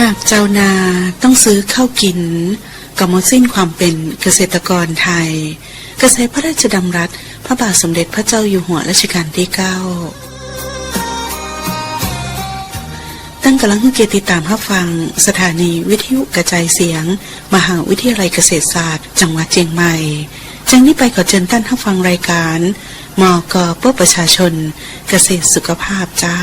หากเจ้านาต้องซื้อข้าวกิน ก็หมดสิ้นความเป็นเกษตรกรไทย เกษตรพระราชดำรัส พระบาทสมเด็จพระเจ้าอยู่หัวรัชกาลที่เก้าตั้งกำลังเกียรติตามรับฟัง สถานีวิทยุกระจายเสียง มหาวิทยาลัยเกษตรศาสตร์ จังหวัดเชียงใหม่จังนี้ไปขอเชิญท่านรับฟังรายการมกเพื่อประชาชน เกษตรสุขภาพเจ้า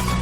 เ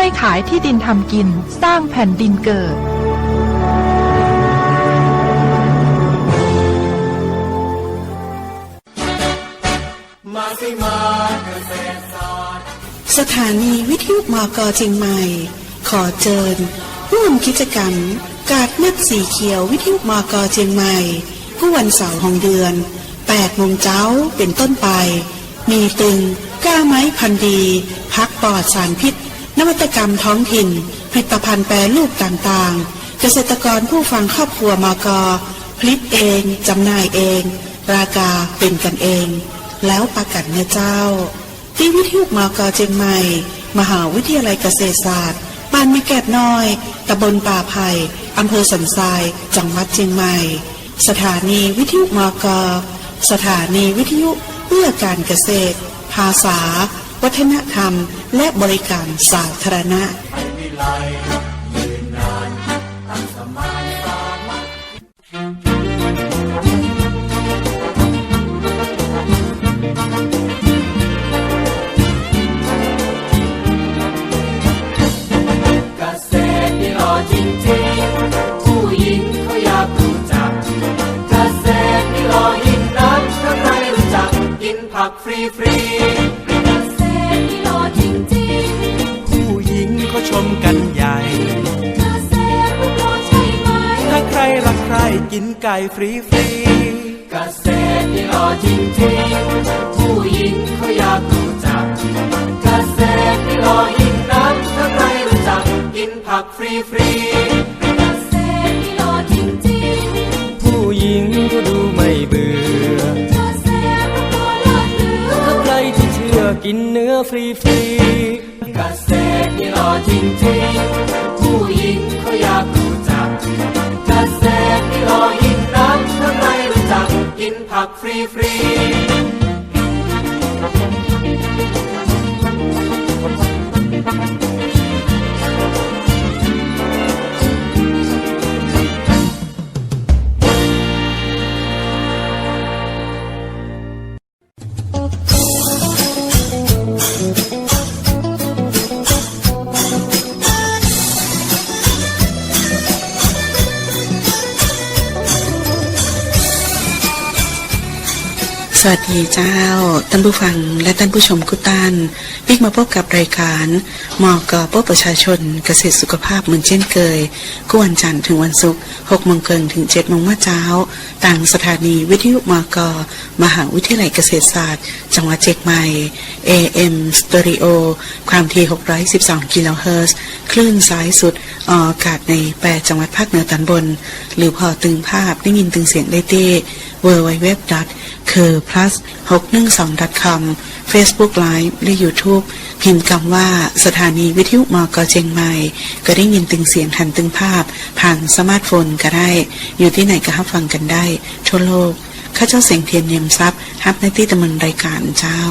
ไม่ขายที่ดินทำกินสร้างแผ่นดินเกิดสถานีวิทยุมกเชียงใหม่ ขอเชิญร่วมกิจกรรม กาดมัดสีเขียววิทยุมกเชียงใหม่ผู้วันเสาร์ของเดือน8โมงเช้าเป็นต้นไป มีตึงก้าไม้พันธุ์ดี พักปลอดสารพิษ นวัตกรรมท้องถิ่น ผลิตภัณฑ์แปรรูปต่างๆ เกษตรกรผู้ฟังครอบครัวมกผลิตเองจำหน่ายเอง ราคาเป็นกันเอง แล้วประกันเนื้อเจ้า ที่วิทยุมกเชียงใหม่ มหาวิทยาลัยเกษตรศาสตร์ บ้านมิแกดน้อยตำบลป่าไผ่อำเภอสันทราย จังหวัดเชียงใหม่ สถานีวิทยุมกสถานีวิทยุเพื่อการเกษตร ภาษา วัฒนธรรม และบริการสาธารณะ เกษตรนี่หล่อจริงๆผู้หญิงเขาอยากรู้จัก เกษตรนี่หล่อยิ่งนักถ้าใครรู้จักกินผักฟรีฟรีๆ กใครกินไก่ฟรีฟรีเกษตรนี่หล่อจริงๆผู้หญิงเขาอยากรู้จักเกษตรนี่หล่อยิ่งนักถ้าใครรู้จักกินผักฟรีฟรีๆเกษตรนี่หล่อจริงๆผู้หญิงก็ดูไม่เบื่อเกษตรมันหล่อเลิศเหลือถ้าใครที่เชื่อกินเนื้อฟรีฟรีเกษตรนี่หล่อจริงๆผู้หญิงเขาอยากรู้จักเกษ ตรนี่หล่อยิ่งนักถ้าไรรู้จักกินผักฟรีฟรี วัสดีเจ้าท่านผู้ฟังและท่านผู้ชมกุตานพิกมาพบกับรายการมอกอบประชาชนเกษตรสุขภาพเหมือนเช่นเคยกุวันจันทร์ถึงวันศุกร์6โมงเกินถึง7โมงว่าเช้าต่างสถานีวิทยุมอกอมหาวิทยาลัยเกษตรศาสตร์ จังหวัดเชียงใหม่ AM Stereo ความถี่ 612 กิโลเฮิรตซ์ คลื่นสายสุด ออกอากาศใน 8 จังหวัดภาคเหนือตอนบน หรือพอตึงภาพได้ยินตึงเสียงได้ที่ www. คือ plus 612 com Facebook Live และ YouTube พิมพ์คำว่าสถานีวิทยุมกเชียงใหม่ ก็ได้ยินตึงเสียงทันตึงภาพ ผ่านสมาร์ทโฟนก็ได้ อยู่ที่ไหนก็รับฟังกันได้ ทั่วโลก ข้าเจ้าเสียงเทียนเนียมทรัพย์ฮับในที่ดำเนินรายการเจ้า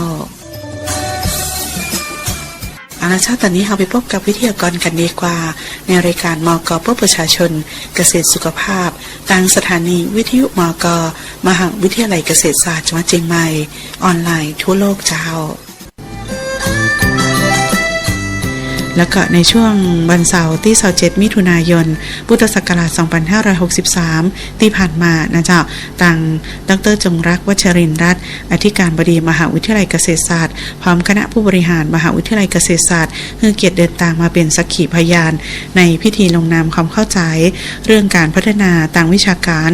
อาณาเช้าตอนนี้เราไปพบกับวิทยากรกันดีกว่า ในรายการมกเพื่อประชาชน เกษตรสุขภาพทางสถานีวิทยุมก มหาวิทยาลัยเกษตรศาสตร์จังหวัดเชียงใหม่ ออนไลน์ทั่วโลกเจ้า แล้วก็ในช่วงวันเสาร์ที่27มิถุนายน พุทธศักราช 2563 ที่ผ่านมานะเจ้าต่างดรจงรักวัชรินทร์รัตน์อธิการบดีมหาวิทยาลัยเกษตรศาสตร์ พร้อมคณะผู้บริหารมหาวิทยาลัยเกษตรศาสตร์เพื่อเกียรติเดินทางมาเป็นสักขีพยาน ในพิธีลงนามความเข้าใจ เรื่องการพัฒนาทางวิชาการ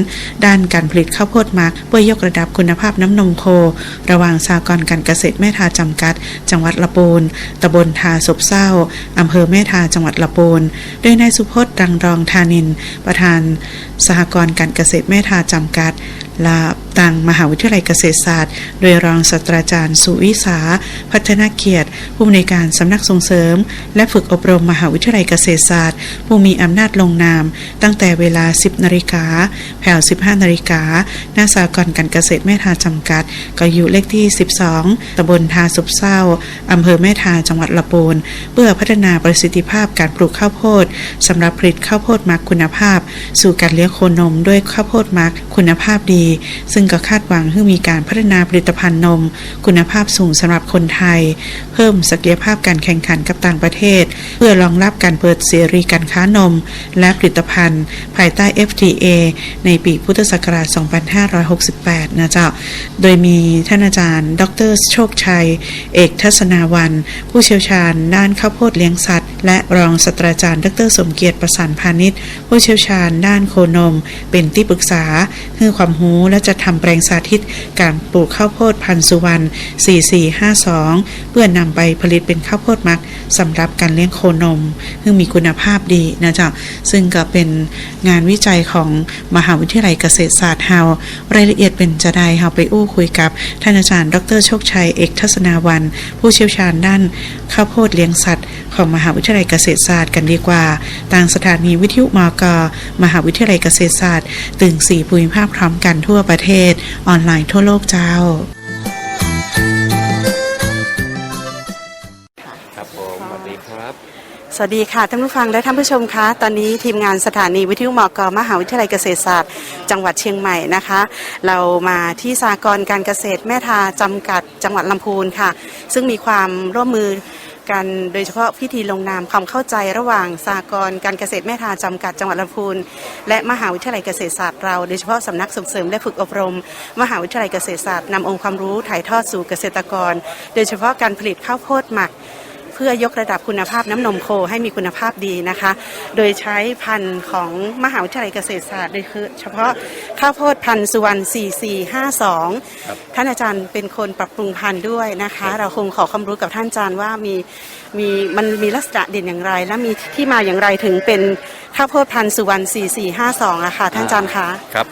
ด้านการผลิตข้าวโพดมักเพื่อยกระดับคุณภาพน้ำนมโค ระหว่างสากรการเกษตรแม่ทาจำกัด จังหวัดละปูนตำบลทาศบเศร้าอำเภอแม่ทาจังหวัดละปูนโดยนายสุพจน์ดังรองธานิน ประธานสหกรณ์การเกษตรแม่ทาจำกัดและตังมหาวิทยาลัยเกษตรศาสตร์ โดยรองศาสตราจารย์สุวิสา พัฒนาเกียรติ ผู้อำนวยการสำนักส่งเสริม และฝึกอบรมมหาวิทยาลัยเกษตรศาสตร์ ผู้มีอำนาจลงนาม ตั้งแต่เวลา 10นาฬิกาแผ่ว15นาฬิกาหน้าสหกรการเกษตรแม่ทาจำกัด ก็อยู่เลขที่ 12ตำบลทาสุบเศร้าอำเภอแม่ทาจังหวัดละปูนเพื่อพัฒนาประสิทธิภาพการปลูกข้าวโพดสำหรับผลิตข้าวโพดมักคุณภาพ สู่การเลี้ยงโคนมด้วยข้าวโพดมักคุณภาพดีซึ่งก็คาดหวังให้มีการพัฒนาผลิตภัณฑ์นม คุณภาพสูงสำหรับคนไทย เพิ่มศักยภาพการแข่งขันกับต่างประเทศ เพื่อรองรับการเปิดเสรีการค้านม และผลิตภัณฑ์ ภายใต้ FTA ในปีพุทธศักราช 2568 นะเจ้า โดยมีท่านอาจารย์ ดรโชคชัย เอกทัศนาวัน ผู้เชี่ยวชาญด้านข้าวโพดเลี้ยงสัตว์ และรองศาสตราจารย์ ดรสมเกียรติประสานพาณิชย์ ผู้เชี่ยวชาญด้านโคนม เป็นที่ปรึกษาให้ความรู้และจะทำแปลงสาธิตการปลูกข้าวโพดพันธุ์สุวรรณ 4452 เพื่อนำไปผลิตเป็นข้าวโพดมักสำหรับการเลี้ยงโคนม ซึ่งมีคุณภาพดีนะจ๊ะซึ่งก็เป็นงานวิจัยของมหาวิทยาลัยเกษตรศาสตร์เฮารายละเอียดเป็นจะได้เฮาไปอู้คุยกับท่านอาจารย์ ดรโชคชัยเอกทัศนาวัน ผู้เชี่ยวชาญด้านข้าวโพดเลี้ยงสัตว์ของมหาวิทยาลัยเกษตรศาสตร์กันดีกว่าทางสถานีวิทยุมก มหาวิทยาลัยเกษตรศาสตร์ ตึงสี่ภูมิภาคพร้อมกันทั่วประเทศ ออนไลน์ทั่วโลกเจ้าครับผมสวัสดีครับสวัสดีค่ะท่านผู้ฟังและท่านผู้ชมคะ ตอนนี้ทีมงานสถานีวิทยุมกมหาวิทยาลัยเกษตรศาสตร์ จังหวัดเชียงใหม่นะคะ เรามาที่สากรการเกษตรแม่ทาจำกัดจังหวัดลำพูนค่ะ ซึ่งมีความร่วมมือ กันโดยเฉพาะพิธีลงนามความเข้าใจระหว่างสากรการเกษตรแม่ทาจำกัดจังหวัดลำพูนและมหาวิทยาลัยเกษตรศาสตร์เรา โดยเฉพาะสำนักส่งเสริมและฝึกอบรม มหาวิทยาลัยเกษตรศาสตร์นำองค์ความรู้ถ่ายทอดสู่เกษตรกร โดยเฉพาะการผลิตข้าวโพดหมัก พื่อยกระดับคุณภาพน้ำนมโคให้มีคุณภาพดีนะคะ โดยใช้พันธุ์ของมหาวิทยาลัยเกษตรศาสตร์โดยคือเฉพาะข้าวโพดพันธุ์สุวรรณ 4452 ท่านอาจารย์เป็นคนปรับปรุงพันธุ์ด้วยนะคะ เราคงขอความรู้กับท่านอาจารย์ว่ามีมีมันมีลักษณะเด่นอย่างไร และมีที่มาอย่างไรถึงเป็นข้าวโพดพันธุ์สุวรรณ 4452อะค่ะท่านอาจารย์คะครับ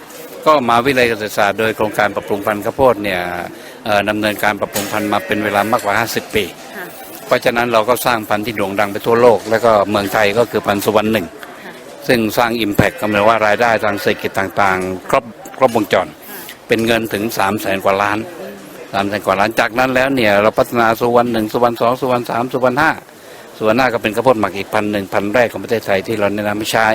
ก็มหาวิทยาลัยเกษตรศาสตร์โดยโครงการปรับปรุงพันธุ์ข้าวโพดเนี่ยเอ่อดำเนินการปรับปรุงพันธุ์มาเป็นเวลามากกว่า 50 ปีค่ะ เพราะฉะนั้นเราก็สร้างพันธุ์ที่โด่งดังไปทั่วโลก แล้วก็เมืองไทยก็คือพันธุ์สุวรรณหนึ่งซึ่งสร้าง Impact ก็หมายว่ารายได้ทางเศรษฐกิจต่างๆ ครบครบวงจร เป็นเงินถึง3 0 0แสนกว่าล้านสามแสนกว่าล้านจากนั้นแล้วเนี่ยเราพัฒนาสุวรรณหนึ่งสุวรรณสองสุวรรณสามสุวรรณห้าสุวรรณห้าก็เป็นข้าวโพดหมักอีกพันหนึ่งพันแรกของประเทศไทยที่เราแนะนำให้ใช้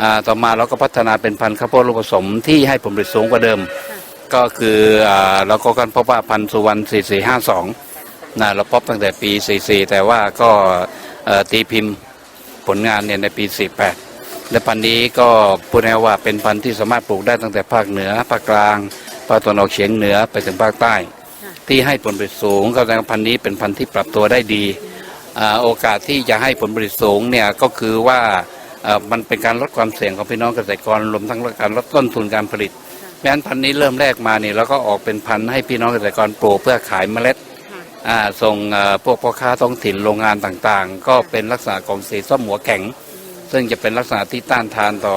อ่าต่อมาเราก็พัฒนาเป็นพันธุ์ข้าวโพดลูกผสมที่ให้ผลผลิตสูงกว่าเดิม ก็คืออ่าเราก็กันพบว่าพันธุ์สุวรรณ4452 นะเราพบตั้งแต่ปี 44 แต่ว่าก็เอ่อตีพิมพ์ผลงานเนี่ยในปี 48 และพันธุ์นี้ก็พูดง่ายๆว่าเป็นพันธุ์ที่สามารถปลูกได้ตั้งแต่ภาคเหนือภาคกลางภาคตะวันออกเฉียงเหนือไปถึงภาคใต้ ที่ให้ผลผลิตสูงก็แสดงว่าพันธุ์นี้เป็นพันธุ์ที่ปรับตัวได้ดีอ่าโอกาสที่จะให้ผลผลิตสูงเนี่ยก็คือว่าเอ่อมันเป็นการลดความเสี่ยงของพี่น้องเกษตรกรรวมทั้งการลดต้นทุนการผลิตเพราะฉะนั้นพันธุ์นี้เริ่มแรกมาเนี่ยเราก็ออกเป็นพันธุ์ให้พี่น้องเกษตรกรปลูกเพื่อขายเมล็ดอ่า ส่งพวกพ่อค้าท้องถิ่นโรงงานต่างๆ ก็เป็นลักษณะของสีส้มหัวแข็ง ซึ่งจะเป็นลักษณะที่ต้านทานต่อ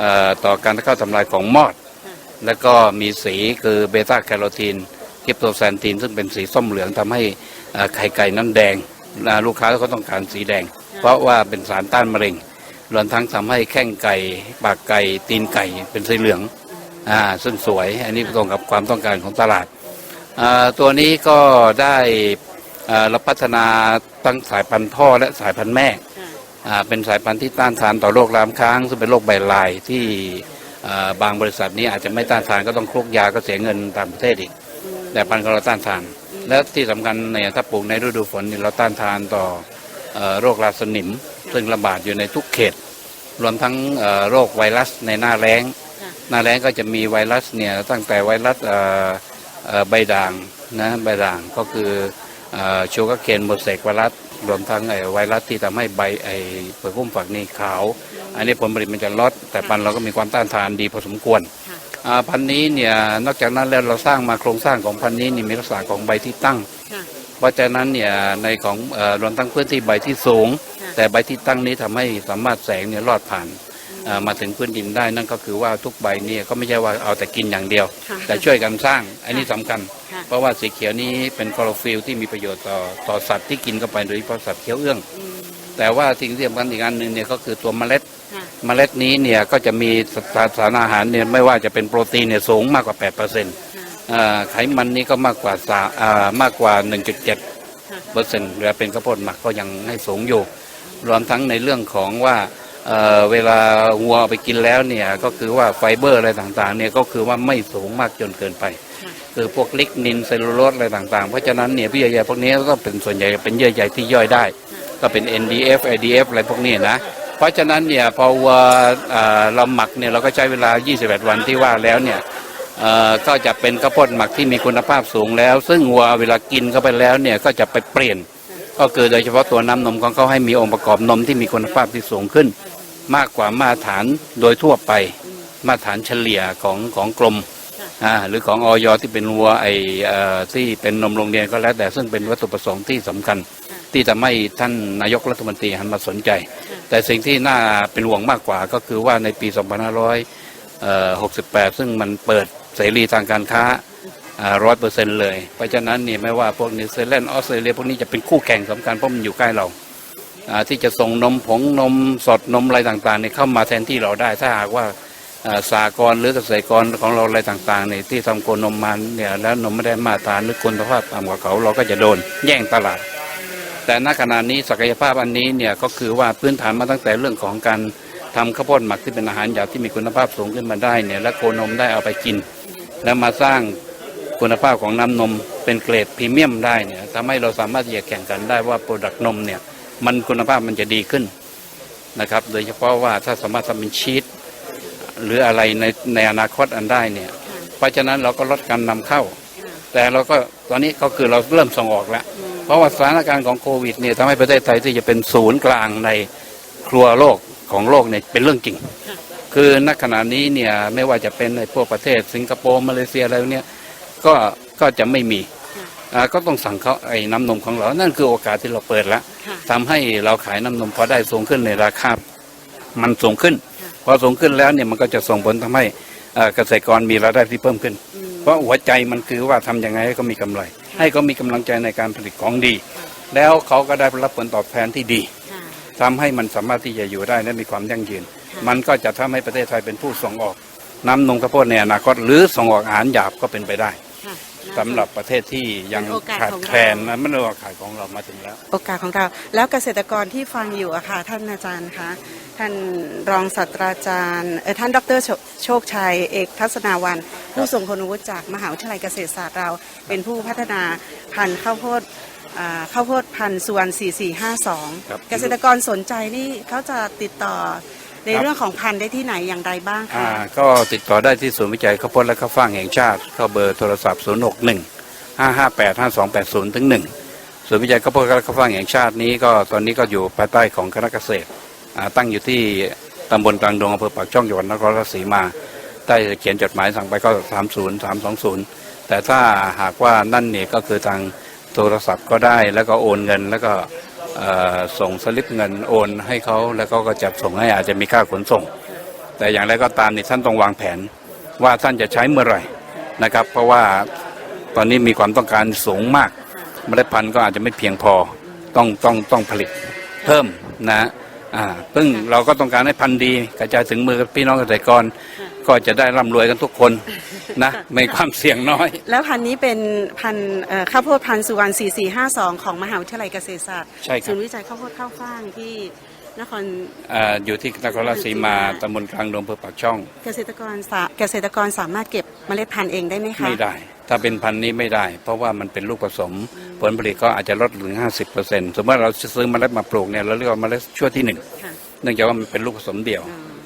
อต่อการเข้าทำลายของมอด แล้วก็มีสีคือเบต้าแคโรทีนกิปโตแซนทีนซึ่งเป็นสีส้มเหลืองทำให้ไข่ไก่นั้นแดง ลูกค้าก็ต้องการสีแดง เพราะว่าเป็นสารต้านมะเร็งรวมทั้งทำให้แข้งไก่ ปากไก่ ตีนไก่เป็นสีเหลือง อ่า ซึ่งสวย อันนี้ตรงกับความต้องการของตลาด ตัวนี้ก็ได้อ่าเราพัฒนาตั้งสายพันธุ์พ่อและสายพันธุ์แม่อ่าเป็นสายพันธุ์ที่ต้านทานต่อโรคลามค้าง ซึ่งเป็นโรคใบลายที่อ่าบางบริษัทนี้อาจจะไม่ต้านทานก็ต้องคลุกยาก็เสียเงินต่างประเทศอีก แต่พันธุ์ของเราต้านทาน และที่สำคัญเนี่ยถ้าปลูกในฤดูฝนเนี่ยเราต้านทานต่อเอ่อโรคราสนิม ซึ่งระบาดอยู่ในทุกเขต รวมทั้งเอ่อโรคไวรัสในหน้าแล้ง หน้าแล้งก็จะมีไวรัสเนี่ยตั้งแต่ไวรัสเอ่อเอ่อ ใบด่างนะใบด่างก็คือชูกาเคนโมเสกไวรัสรวมทั้งไอ้ไวรัสที่ทำให้ใบไอ้เปลือกหุ้มฝักนี่ขาว อันนี้ผลผลิตมันจะลด แต่ปันธุ์เราก็มีความต้านทานดีพอสมควรอ่าพันธุ์นี้เนี่ยนอกจากนั้นแล้วเราสร้างมาโครงสร้างของพันธุ์นี้นี่มีลักษณะของใบที่ตั้ง เพราะฉะนั้นเนี่ยในของเอ่อรวมทั้งพื้นที่ใบที่สูง แต่ใบที่ตั้งนี้ทำให้สามารถแสงเนี่ยลอดผ่านเอ่อ มาถึงพื้นดินได้นั่นก็คือว่าทุกใบเนี่ยก็ไม่ใช่ว่าเอาแต่กินอย่างเดียว แต่ช่วยกันสร้างอันนี้สำคัญ เพราะว่าสีเขียวนี้เป็นคลอโรฟิลที่มีประโยชน์ต่อต่อสัตว์ที่กินเข้าไปโดยเฉพาะสัตว์เขียวเอื้อง แต่ว่าสิ่งที่สำคัญอีกอันหนึ่งเนี่ยก็คือตัวเมล็ด เมล็ดนี้เนี่ยก็จะมีสารสารอาหารเนี่ยไม่ว่าจะเป็นโปรตีนเนี่ยสูงมากกว่า8%อ่าไขมันนี่ก็มากกว่าสาอ่ามากกว่า 1.7เปอร์เซ็นต์เวลาเป็นข้าวโพดหมักก็ยังให้สูงอยู่ รวมทั้งในเรื่องของว่า เอ่อเวลาวัวเอาไปกินแล้วเนี่ยก็คือว่าไฟเบอร์อะไรต่างๆเนี่ยก็คือว่าไม่สูงมากจนเกินไป คือพวกลิกนินเซลลูโลสอะไรต่างๆ เพราะฉะนั้นเนี่ยพี่ใหญ่ๆพวกนี้ก็เป็นส่วนใหญ่เป็นเยื่อใยที่ย่อยได้ ก็เป็น NDF IDF อะไรพวกนี้นะเพราะฉะนั้นเนี่ยพอวัวเอ่อเราหมักเนี่ยเราก็ใช้เวลา 21 วันที่ว่าแล้วเนี่ยเอ่อก็จะเป็นข้าวโพดหมักที่มีคุณภาพสูงแล้ว ซึ่งวัวเวลากินเข้าไปแล้วเนี่ยก็จะไปเปลี่ยน ก็คือโดยเฉพาะตัวน้ำนมของเขาให้มีองค์ประกอบนมที่มีคุณภาพที่สูงขึ้น มากกว่ามาตรฐานโดยทั่วไป มาตรฐานเฉลี่ยของของกรมอ่าหรือของออยที่เป็นวัวไอเอ่อที่เป็นนมโรงเรียนก็แล้วแต่ซึ่งเป็นวัตถุประสงค์ที่สำคัญ ที่ทำให้ท่านนายกรัฐมนตรีหันมาสนใจ แต่สิ่งที่น่าเป็นห่วงมากกว่าก็คือว่าในปี 2568 ซึ่งมันเปิดเสรีทางการค้าร้อยเปอร์เซ็นต์เลย เพราะฉะนั้นเนี่ยไม่ว่าพวกนิวซีแลนด์ออสเตรเลียพวกนี้จะเป็นคู่แข่งสำคัญเพราะมันอยู่ใกล้เราอ่า ที่จะส่งนมผงนมสดนมอะไรต่างๆเนี่ยเข้ามาแทนที่เราได้ ถ้าหากว่าสากรหรือเกษตรกรของเราอะไรต่างๆเนี่ยที่ทำโคนมมาเนี่ยแล้วนมไม่ได้มาตรฐานหรือคุณภาพต่ำกว่าเขาเราก็จะโดนแย่งตลาด แต่ณขณะนี้ศักยภาพอันนี้เนี่ยก็คือว่าพื้นฐานมาตั้งแต่เรื่องของการทำข้าวโพดหมักที่เป็นอาหารหยาบที่มีคุณภาพสูงขึ้นมาได้เนี่ยและโคนมได้เอาไปกิน แล้วมาสร้างคุณภาพของน้ำนมเป็นเกรดพรีเมียมได้เนี่ยทำให้เราสามารถที่จะแข่งกันได้ว่าโปรดักต์นมเนี่ย มันคุณภาพมันจะดีขึ้นนะครับ โดยเฉพาะว่าถ้าสามารถทำเป็นชีสหรืออะไรในในอนาคตอันได้เนี่ย เพราะฉะนั้นเราก็ลดการนำเข้า แต่เราก็ตอนนี้ก็คือเราเริ่มส่งออกแล้ว เพราะว่าสถานการณ์ของโควิดเนี่ยทำให้ประเทศไทยที่จะเป็นศูนย์กลางในครัวโลกของโลกเนี่ยเป็นเรื่องจริง คือณขณะนี้เนี่ยไม่ว่าจะเป็นในพวกประเทศสิงคโปร์มาเลเซียอะไรเนี่ยก็ก็จะไม่มี ก็ต้องสั่งเขาไอ้น้ำนมของเรา นั่นคือโอกาสที่เราเปิดแล้วทำให้เราขายน้ำนมพอได้สูงขึ้นในราคา มันสูงขึ้น พอสูงขึ้นแล้วเนี่ยมันก็จะส่งผลทำให้เอ่อเกษตรกรมีรายได้ที่เพิ่มขึ้น เพราะหัวใจมันคือว่าทำยังไงให้เขามีกำไร ให้เขามีกำลังใจในการผลิตของดี แล้วเขาก็ได้รับผลตอบแทนที่ดีทำให้มันสามารถที่จะอยู่ได้และมีความยั่งยืน มันก็จะทำให้ประเทศไทยเป็นผู้ส่งออกน้ำนมข้าวโพดในอนาคต หรือส่งออกอาหารหยาบก็เป็นไปได้ สำหรับประเทศที่ยังเป็นโอกาสขาดของเรา แคลนนะไม่ได้ว่าขาดของเรามาถึงแล้ว โอกาสของเรา แล้วเกษตรกรที่ฟังอยู่อะค่ะท่านอาจารย์คะท่านรองศาสตราจารย์เออท่านดรโชโชคชัย เอกทัศนาวัน ผู้ทรงคุณวุฒิจากมหาวิทยาลัยเกษตรศาสตร์เรา เป็นผู้พัฒนาพันธุ์ข้าวโพดอ่าข้าวโพดพันธุ์สุวรรณ4452 ครับ เกษตรกรสนใจนี่เขาจะติดต่อ ในครับเรื่องของพันธุ์ได้ที่ไหนอย่างไรบ้างอ่าคะก็ติดต่อได้ที่ศูนย์วิจัยข้าวโพดและข้าวฟ่างแห่งชาติ เข้าเบอร์โทรศัพท์ 0 6 1 5 5 8 5 2 8 0ถึง1ศูนย์วิจัยข้าวโพดและข้าวฟ่างแห่งชาตินี้ก็ตอนนี้ก็อยู่ภายใต้ของคณะเกษตรอ่าตั้งอยู่ที่ตำบลกลางดงอำเภอปากช่องจังหวัดนครราชสีมาได้เขียนจดหมายสั่งไปก็30 320 แต่ถ้าหากว่านั่นเนี่ยก็คือทางโทรศัพท์ก็ได้แล้วก็โอนเงินแล้วก็เอ่อ ส่งสลิปเงินโอนให้เขาแล้วเขาก็จัดส่งให้อาจจะมีค่าขนส่ง แต่อย่างไรก็ตามนี่ท่านต้องวางแผนว่าท่านจะใช้เมื่อไหร่นะครับ เพราะว่าตอนนี้มีความต้องการสูงมากเมล็ดพันธุ์ก็อาจจะไม่เพียงพอต้องต้องต้องผลิตเพิ่มนะอ่าซึ่งเราก็ต้องการให้พันธุ์ดีกระจายถึงมือพี่น้องเกษตรกร ก็จะได้ร่ำรวยกันทุกคนนะในความเสี่ยงน้อย แล้วพันธุ์นี้เป็นพันธุ์เอ่อข้าวโพดพันธุ์สุวรรณ4452 ของมหาวิทยาลัยเกษตรศาสตร์ใช่ครับ ศูนย์วิจัยข้าวโพดข้าวฟ่างที่นคร อ่าอยู่ที่นครราชสีมาตำบลกลางดงอำเภอปากช่อง เกษตรกรสาเกษตรกรสามารถเก็บเมล็ดพันธุ์เองได้ไหมคะ ไม่ได้ ถ้าเป็นพันธุ์นี้ไม่ได้ เพราะว่ามันเป็นลูกผสม ผลผลิตก็อาจจะลดถึง 50%สมมติว่าเราซื้อเมล็ดมาปลูกเนี่ยเราเรียกว่าเมล็ดชั่วที่หนึ่งค่ะ เนื่องจากว่ามันเป็นลูกผสมเดี่ยว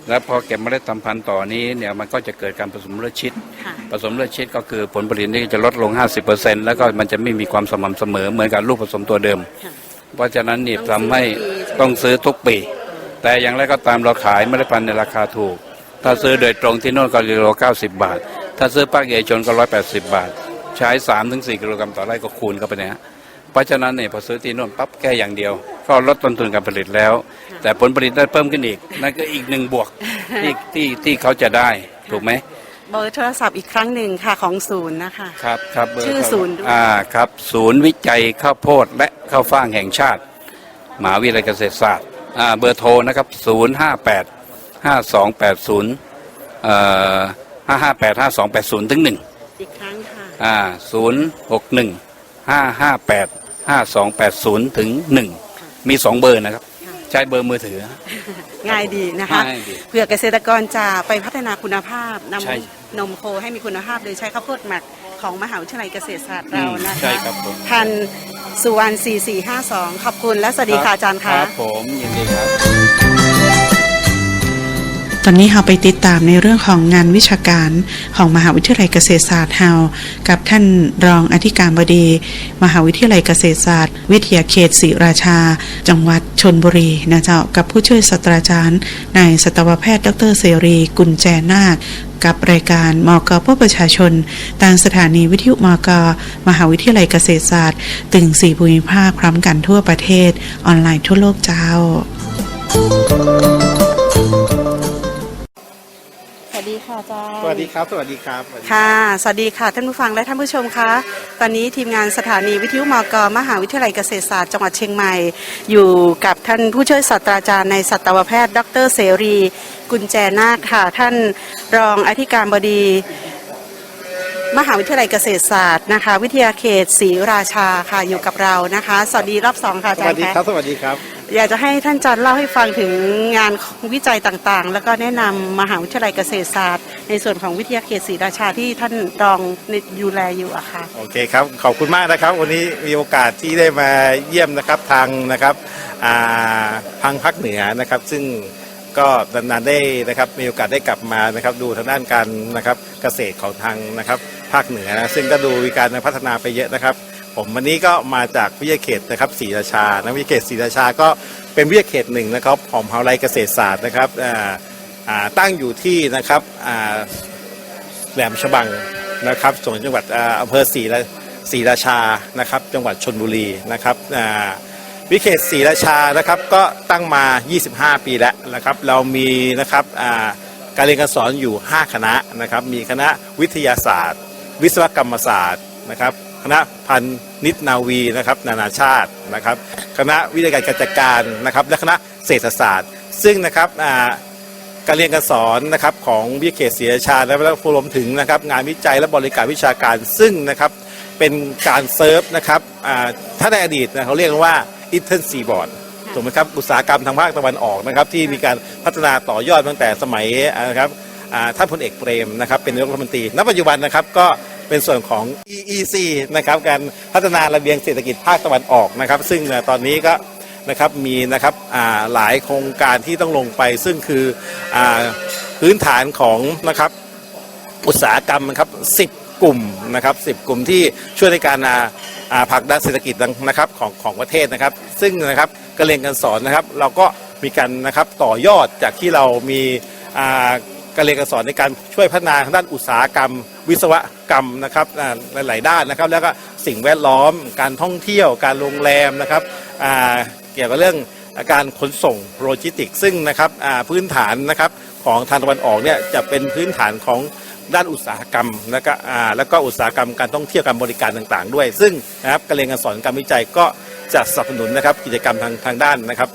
แล้วพอเก็บเมล็ดทำพันธุ์ต่อนี้เนี่ยมันก็จะเกิดการผสมเลือดชิดค่ะผสมเลือดชิดก็คือผลผลิตนี่จะลดลง 50%แล้วก็มันจะไม่มีความสม่ำเสมอเหมือนกับลูกผสมตัวเดิมค่ะเพราะฉะนั้นนี่ต้องทำให้ซื้อทุกปีต้องซื้อทุกปี แต่อย่างไรก็ตามเราขายเมล็ดพันธุ์ในราคาถูก ถ้าซื้อโดยตรงที่โน่นก็กิโล90 บาท ถ้าซื้อภาคเอกชนก็ 180 บาท ใช้3ถึง4กิโลกรัมต่อไร่ก็คูณเข้าไปเนี่ยฮะ เพราะฉะนั้นเนี่ยพอซื้อที่โน่นปั๊บแค่อย่างเดียว ก็ลดต้นทุนการผลิตแล้ว แต่ผลผลิตได้เพิ่มขึ้นอีก นั่นก็อีกหนึ่งบวกที่ที่ที่เขาจะได้ถูกไหมเบอร์โทรศัพท์อีกครั้งหนึ่งค่ะของศูนย์นะคะครับครับเบอร์ชื่อศูนย์ด้วยอ่าครับ ศูนย์วิจัยข้าวโพดและข้าวฟ่างแห่งชาติมหาวิทยาลัยเกษตรศาสตร์อ่าเบอร์โทรนะครับ0 5 8 5 2 8 0เอ่อ5 5 8 5 2 8 0ถึง1อีกครั้งค่ะอ่า0 6 1 5 5 8 5 2 8 0 ถึง 1 มี 2 เบอร์นะครับ ใช้เบอร์มือถือ ง่ายดีนะคะง่ายดีเผื่อเกษตรกรจะไปพัฒนาคุณภาพนใช่ำนมโคให้มีคุณภาพโดยใช้ข้าวโพดหมักของมหาวิทยาลัยเกษตรศาสตร์เรานะใช่คะครับผมพันธุ์สุวรรณ4452 ขอบคุณและสวัสดีค่ะอาจารย์คคะรับผมยินดีครับ ตอนนี้เราไปติดตามในเรื่องของงานวิชาการของมหาวิทยาลัยเกษตรศาสตร์เฮากับท่านรองอธิการบดี มหาวิทยาลัยเกษตรศาสตร์ วิทยาเขตศรีราชา จังหวัดชนบุรีนะเจ้ากับผู้ช่วยศาสตราจารย์นายสัตวแพทย์ดรเสรี กุญแจนาคกับรายการมกเพื่อประชาชนทางสถานีวิทยุมก มหาวิทยาลัยเกษตรศาสตร์ ตึงสี่ภูมิภาคพร้อมกันทั่วประเทศ ออนไลน์ทั่วโลกเจ้า ค่ะอาจารย์สวัสดีครับ สวัสดีครับค่ะ สวัสดีค่ะท่านผู้ฟังและท่านผู้ชมคะ ตอนนี้ทีมงานสถานีวิทยุมกมหาวิทยาลัยเกษตรศาสตร์จังหวัดเชียงใหม่ อยู่กับท่านผู้ช่วยศาสตราจารย์ในสัตวแพทย์ ดรเสรี กุญแจนาคค่ะ ท่านรองอธิการบดี มหาวิทยาลัยเกษตรศาสตร์นะคะ วิทยาเขตศรีราชาค่ะอยู่กับเรานะคะ สวัสดีรอบสองค่ะอาสจารวัสย์ดีคะ ครับ สวัสดีครับ อยากจะให้ท่านอาจารย์เล่าให้ฟังถึงงานวิจัยต่างๆ แล้วก็แนะนำมหาวิทยาลัยเกษตรศาสตร์ ในส่วนของวิทยาเขตศรีราชาที่ท่านรองดูแลอยู่อะค่ะโอเคครับขอบคุณมากนะครับ วันนี้มีโอกาสที่ได้มาเยี่ยมนะครับทางนะครับอ่าทางภาคเหนือนะครับ ซึ่งก็นานๆได้นะครับมีโอกาสได้กลับมานะครับดูทางด้านการนะครับเกษตรของทางนะครับภาคเหนือนะซึ่งก็ดูมีการพัฒนาไปเยอะนะครับ ผมวันนี้ก็มาจากวิทยาเขตนะครับศรีราชานะวิทยาเขตศรีราชาก็เป็นวิทยาเขตหนึ่งนะครับของมหาวิทยาลัยเกษตรศาสตร์นะครับตั้งอยู่ที่นะครับแหลมฉบังนะครับส่วนจังหวัดอำเภอศรีราศรีราชานะครับ จังหวัดชนบุรีนะครับวิเขตศรีราชานะครับก็ตั้งมา 25 ปีแล้วนะครับ เรามีนะครับการเรียนการสอนอยู่ 5 คณะนะครับ มีคณะวิทยาศาสตร์ วิศวกรรมศาสตร์นะครับ คณะพันนิตนาวีนะครับนานาชาตินะครับ คณะวิทยาการการจัดการนะครับ และคณะเศรษฐศาสตร์ ซึ่งนะครับการเรียนการสอนนะครับของวิเขตศรีราชาและรวมถึงนะครับงานวิจัยและบริการวิชาการซึ่งนะครับเป็นการเซิร์ฟนะครับถ้าในอดีตนะเขาเรียกว่าอิตเทนซีบอร์ดถูกไหมครับอุตสาหกรรมทางภาคตะวันออกนะครับที่มีการพัฒนาต่อยอดตั้งแต่สมัยนะครับท่านพลเอกเปรมนะครับเป็นนายกรัฐมนตรีณปัจจุบันนะครับก็ เป็นส่วนของ EEC นะครับการพัฒนาระเบียงเศรษฐกิจภาคตะวันออกนะครับ ซึ่งตอนนี้ก็นะครับมีนะครับหลายโครงการที่ต้องลงไป ซึ่งคืออพื้นฐานของนะครับอุตสาหกรรมนะครับ 10 กลุ่มนะครับ 10 กลุ่มที่ช่วยในการผลักดันเศรษฐกิจนะครับของของประเทศนะครับ ซึ่งนะครับการเรียนการสอนนะครับ เราก็มีการนะครับต่อยอดจากที่เรามีา การเรียนการสอนในการช่วยพัฒนาทางด้านอุตสาหกรรม วิศวกรรมนะครับหลาย ๆ ด้านนะครับ แล้วก็สิ่งแวดล้อม การท่องเที่ยว การโรงแรมนะครับเกี่ยวกับเรื่องการขนส่งโลจิสติกซึ่งนะครับพื้นฐานนะครับของทางตะวันออกเนี่ยจะเป็นพื้นฐานของด้านอุตสาหกรรมแล้วก็แล้วก็อุตสาหกรรมการท่องเที่ยวการบริการต่าง ๆ ด้วย ซึ่งนะครับการเรียนการสอนการวิจัยก็จะสนับสนุนนะครับกิจกรรมทางทางด้านนะครับ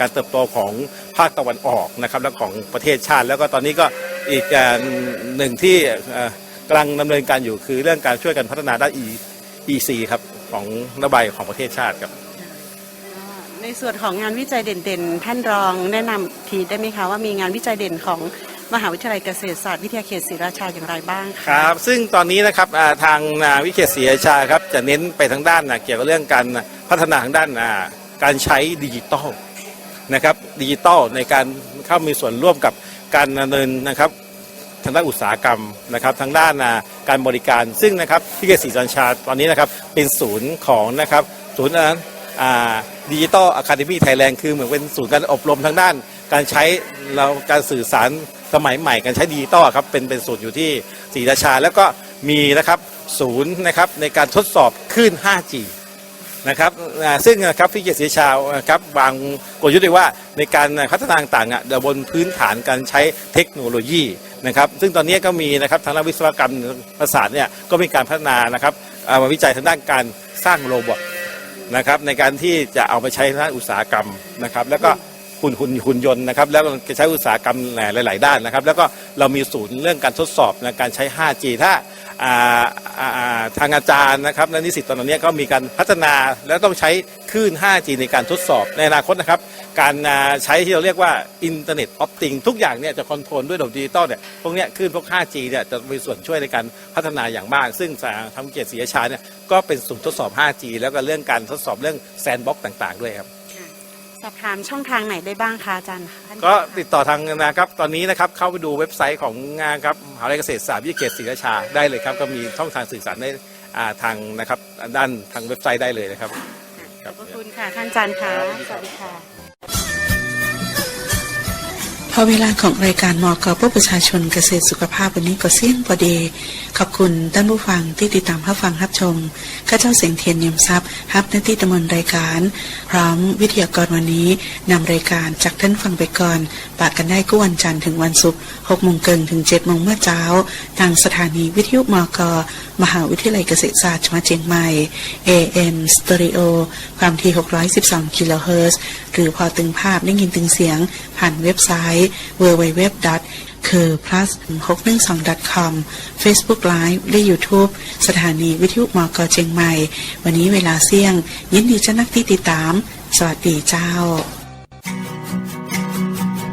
การเติบโตของ ภาคตะวันออกนะครับและของประเทศชาติ แล้วก็ตอนนี้ก็อีกอ่าหนึ่งที่เอ่อกำลังดำเนินการอยู่คือเรื่องการช่วยกันพัฒนาด้าน E EC ครับของนโยบายของประเทศชาติครับในส่วนของงานวิจัยเด่นๆ ท่านรองแนะนำทีได้ไหมคะว่ามีงานวิจัยเด่นของมหาวิทยาลัยเกษตรศาสตร์วิทยาเขตศรีราชาอย่างไรบ้างคะครับ ซึ่งตอนนี้นะครับอ่าทางอ่าวิเขตศรีราชาครับจะเน้นไปทางด้านอะเกี่ยวกับเรื่องการพัฒนาทางด้านอ่าการใช้ดิจิตอล นะครับดิจิตอลในการเข้ามีส่วนร่วมกับการดำเนินนะครับทางด้านอุตสาหกรรมนะครับทางด้านการบริการซึ่งนะครับวิเขตศรีราชาตอนนี้นะครับเป็นศูนย์ของนะครับศูนย์ดิจิตอลอะคาเดมี่ไทยแลนด์คือเหมือนเป็นศูนย์การอบรมทางด้าน การใช้เราการสื่อสารสมัยใหม่ การใช้ดิจิตอลครับเป็นเป็นศูนย์อยู่ที่ศรีราชา แล้วก็มีนะครับศูนย์นะครับในการทดสอบคลื่น 5G นะครับซึ่งนะครับที่เกียรติศรีราชาครับวางกลยุทธ์ไว้ว่าในการพัฒนาต่างๆอะบนพื้นฐานการใช้เทคโนโลยีนะครับซึ่งตอนนี้ก็มีนะครับทางด้านวิศวกรรมประสาทเนี่ยก็มีการพัฒนานะครับมาวิจัยทางด้านการสร้างโรบอทนะครับในการที่จะเอาไปใช้ในด้านอุตสาหกรรมนะครับแล้วก็หุ่นหุ่นหุ่นยนต์นะครับแล้วก็ใช้อุตสาหกรรมหลาย ๆ ด้านนะครับ แล้วก็เรามีศูนย์เรื่องการทดสอบในการใช้ 5G ถ้า ทางอาจารย์นะครับและนิสิตตอนนี้ก็มีการพัฒนาแล้วต้องใช้คลื่น 5G ในการทดสอบในอนาคตนะครับ การใช้ที่เราเรียกว่าอินเทอร์เน็ตออฟติงทุกอย่างเนี่ยจะคอนโทรลด้วยระบบดิจิตอลเนี่ยพวกเนี้ยคลื่นพวก 5G เนี่ยจะมีส่วนช่วยในการพัฒนาอย่างมาก ซึ่งทางเกียรติศรีราชาเนี่ยก็เป็นศูนย์ทดสอบ 5G แล้วก็เรื่องการทดสอบเรื่องแซนด์บ็อกต่าง ๆ ด้วยครับ สอบถามช่องทางไหนได้บ้างคะอาจารย์ท่านก็ติดต่อทางนะครับ ตอนนี้นะครับเข้าไปดูเว็บไซต์ของงานครับมหาวิทยาลัยเกษตรศาสตร์วิทยาเขตศรีราชาได้เลยครับ ก็มีช่องทางสื่อสารได้อ่าทางนะครับ ด้านทางเว็บไซต์ได้เลยนะครับ ขอบพระคุณค่ะท่านอาจารย์ค่ะสวัสดีค่ะ พอเวลาของรายการมอกเพื่อประชาชนเกษตรสุขภาพวันนี้ก็เสี่ยงพอดี ขอบคุณท่านผู้ฟังที่ติดตามรับฟังรับชม ข้าเจ้าเสียงเทียนเนียมทรัพย์ฮับหน้าที่ดำเนินรายการ พร้อมวิทยากรวันนี้นำรายการจากท่านฟังไปก่อน ปากกันได้กู้วันจันทร์ถึงวันศุกร์6โมงเกินถึง7โมงเมื่อเช้า ทางสถานีวิทยุมกมหาวิทยาลัยเกษตรศาสตร์จังหวัดเชียงใหม่ AM Stereo ความถี่612กิโลเฮิรตซ์หรือพอตึงภาพได้ยินตึงเสียงผ่านเว็บไซต์ www. คือ plus 612 com Facebook Live และ YouTube สถานีวิทยุมกเชียงใหม่ วันนี้เวลาเสี่ยง ยินดีเจ้านักที่ติดตาม สวัสดีเจ้า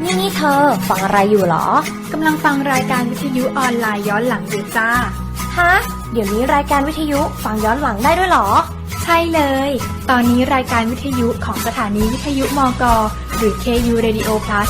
นี่นี่เธอ ฟังอะไรอยู่เหรอกำลังฟังรายการวิทยุออนไลน์ย้อนหลังอยู่จ้า ฮะ เดี๋ยวนี้รายการวิทยุฟังย้อนหลังได้ด้วยเหรอ ใช่เลย ตอนนี้รายการวิทยุของสถานีวิทยุมก หรือ KU Radio Plus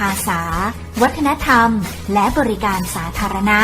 ภาษา วัฒนธรรม และบริการสาธารณะ